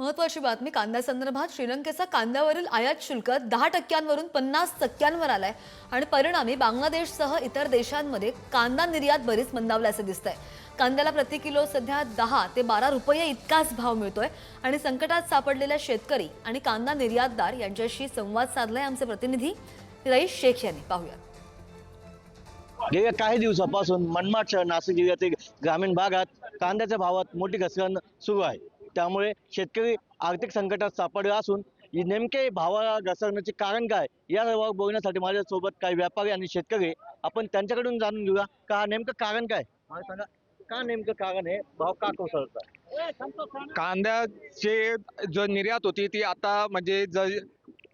महत्वाची बातमी कांद्यासंदर्भात श्रीलंकेचा कांद्यावरील आयात शुल्क दहा टक्क्यांवरून पन्नास टक्क्यांवर आलाय आणि परिणामी बांगलादेशसह इतर देशांमध्ये कांदा निर्यात बरीच मंदावल्याचं दिसतंय. कांद्याला प्रति किलो सध्या दहा ते बारा रुपये इतकाच भाव मिळतोय आणि संकटात सापडलेल्या शेतकरी आणि कांदा निर्यातदार यांच्याशी संवाद साधलाय आमचे प्रतिनिधी रईश शेख यांनी. पाहूया गेल्या काही दिवसापासून मनमाड शहर नाशिक जिल्ह्यातील ग्रामीण भागात कांद्याच्या भावात मोठी घसरण सुरू आहे. त्यामुळे शेतकरी आर्थिक संकटात सापडले असून नेमके भावा घसरण्याचे कारण काय या सर्व बोलण्यासाठी माझ्यासोबत काही व्यापारी आणि शेतकरी आपण त्यांच्याकडून जाणून घेऊया. का नेमकं कारण काय? मला सांगा. का नेमकं कारण आहे? भाव का कोसळतात कांद्याचे जो निर्यात होती ती आता म्हणजे ज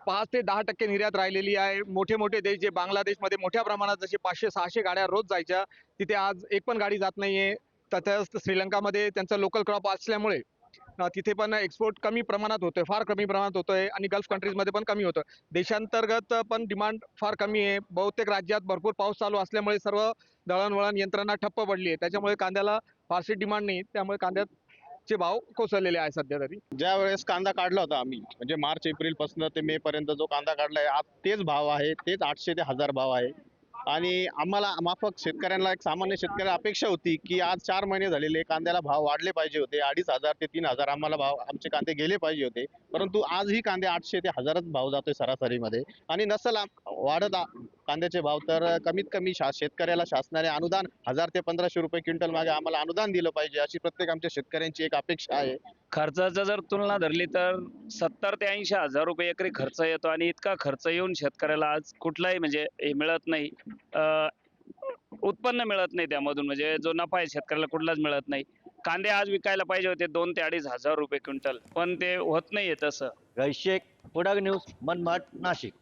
पाच ते दहा टक्के निर्यात राहिलेली आहे. मोठे मोठे देश जे बांगलादेशमध्ये मोठ्या प्रमाणात जसे पाचशे सहाशे गाड्या रोज जायच्या तिथे आज एक पण गाडी जात नाहीये. तसंच श्रीलंकामध्ये त्यांचा लोकल क्रॉप असल्यामुळे तिथे पण एक्सपोर्ट कमी प्रमाणात होतोय फार कमी प्रमाणात होतोय आणि गल्फ कंट्रीजमध्ये पण कमी होतं देशांतर्गत पण डिमांड फार कमी आहे. बहुतेक राज्यात भरपूर पाऊस चालू असल्यामुळे सर्व दळणवळण यंत्रणा ठप्प पडली आहे. त्याच्यामुळे कांद्याला फारशी डिमांड नाही. त्यामुळे कांद्याचे भाव कोसळलेले आहे सध्या तरी. ज्या वेळेस कांदा काढला होता आम्ही म्हणजे मार्च एप्रिलपासून ते मे पर्यंत जो कांदा काढलाय आज तेच भाव आहे. तेच आठशे ते हजार भाव आहे. आणि आम्हाला माफक शेतकऱ्यांना एक सामान्य शेतकऱ्याला अपेक्षा होती की आज चार महिने झालेले कांद्याला भाव वाढले पाहिजे होते. अडीच हजार ते तीन हजार आम्हाला भाव आमचे कांदे गेले पाहिजे होते. परंतु आजही कांदे आठशे ते हजारच भाव जातोय सरासरीमध्ये. आणि नसल आम- वाढत कांद्याचे भाव तर कमीत कमी शा शेतकऱ्याला शासनाने अनुदान हजार ते पंधराशे रुपये क्विंटल मागे आम्हाला अनुदान दिलं पाहिजे अशी प्रत्येक आमच्या शेतकऱ्यांची एक अपेक्षा आहे. खर्चाचं जर तुलना धरली तर सत्तर ते ऐंशी हजार रुपये एकरी खर्च येतो आणि इतका खर्च येऊन शेतकऱ्याला आज कुठलाही म्हणजे हे मिळत नाही. अं, उत्पन्न मिळत नाही त्यामधून म्हणजे जो नफा आहे शेतकऱ्याला कुठलाच मिळत नाही. कांदे आज विकायला पाहिजे होते दोन ते अडीच हजार रुपये क्विंटल पण ते होत नाहीये तसं. रईस शेख पुढारी न्यूज मनमाड नाशिक.